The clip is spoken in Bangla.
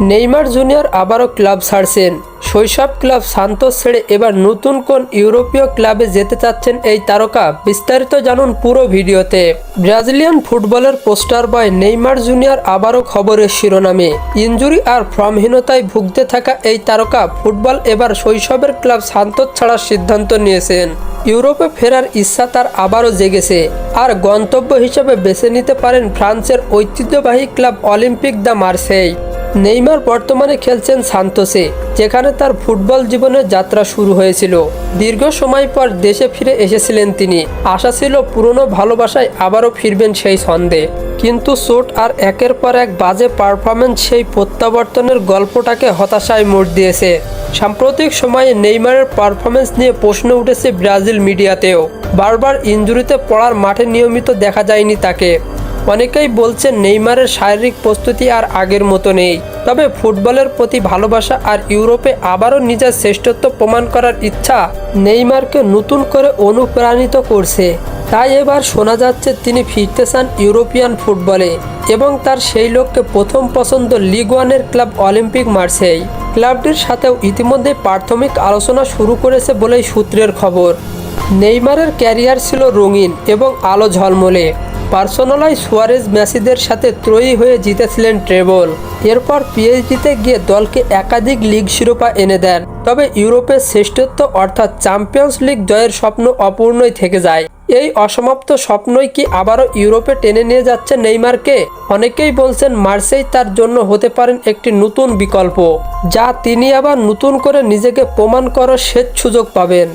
নেইমার জুনিয়র আবারও ক্লাব ছাড়ছেন। শৈশব ক্লাব সান্তোস ছেড়ে এবার নতুন কোন ইউরোপীয় ক্লাবে যেতে চাচ্ছেন এই তারকা, বিস্তারিত জানুন পুরো ভিডিওতে। ব্রাজিলিয়ান ফুটবলের পোস্টার বয় নেইমার জুনিয়র আবারও খবরের শিরোনামে। ইনজুরি আর ফর্মহীনতায় ভুগতে থাকা এই তারকা ফুটবল এবার শৈশবের ক্লাব সান্তোস ছাড়ার সিদ্ধান্ত নিয়েছেন। ইউরোপে ফেরার ইচ্ছা তার আবারও জেগেছে। আর গন্তব্য হিসেবে বেছে নিতে পারেন ফ্রান্সের ঐতিহ্যবাহী club Olympique de Marseille. Neymar বর্তমানে খেলছেন সান্তোসে, যেখানে তার ফুটবল জীবনের যাত্রা শুরু হয়েছিল। দীর্ঘ সময় পর দেশে ফিরে এসেছিলেন তিনি। আশা ছিল পুরনো ভালোবাসায় আবারও ফিরবেন সেই ছন্দে। কিন্তু চোট আর একের পর এক বাজে পারফরমেন্স সেই প্রত্যাবর্তনের গল্পটাকে হতাশায় মোড় দিয়েছে। সাম্প্রতিক সময়ে নেইমারের পারফরমেন্স নিয়ে প্রশ্ন উঠেছে ব্রাজিল মিডিয়াতেও। বারবার ইঞ্জুরিতে পড়ার মাঠে নিয়মিত দেখা যায়নি তাকে। অনেকেই বলছেন নেইমারের শারীরিক প্রস্তুতি আর আগের মতো নেই। তবে ফুটবলের প্রতি ভালোবাসা আর ইউরোপে আবারও নিজের শ্রেষ্ঠত্ব প্রমাণ করার ইচ্ছা নেইমারকে নতুন করে অনুপ্রাণিত করছে। তাই এবার শোনা যাচ্ছে তিনি ফিরতে চান ইউরোপিয়ান ফুটবলে এবং তার সেই লক্ষ্যে প্রথম পছন্দ লিগ ওয়ানের ক্লাব অলিম্পিক মার্সেই। ক্লাবটির সাথেও ইতিমধ্যে প্রাথমিক আলোচনা শুরু করেছে বলেই সূত্রের খবর। নেইমারের ক্যারিয়ার ছিল রঙিন এবং আলো ঝলমলে। পার্সোনালায় সুয়ারেজ মেসিদের সাথে ত্রয়ী হয়ে জিতেছিলেন ট্রেবল এরপর পিএইচডিতে গিয়ে দলকে একাধিক লিগ শিরোপা এনে দেন। তবে ইউরোপের শ্রেষ্ঠত্ব অর্থাৎ চ্যাম্পিয়ন্স লিগ জয়ের স্বপ্ন অপূর্ণই থেকে যায়। এই অসমাপ্ত স্বপ্নই কি আবারও ইউরোপে টেনে নিয়ে যাচ্ছে নেইমারকে? অনেকেই বলছেন মার্সেই তার জন্য হতে পারেন একটি নতুন বিকল্প, যা তিনি আবার নতুন করে নিজেকে প্রমাণ করার শেষ সুযোগ পাবেন।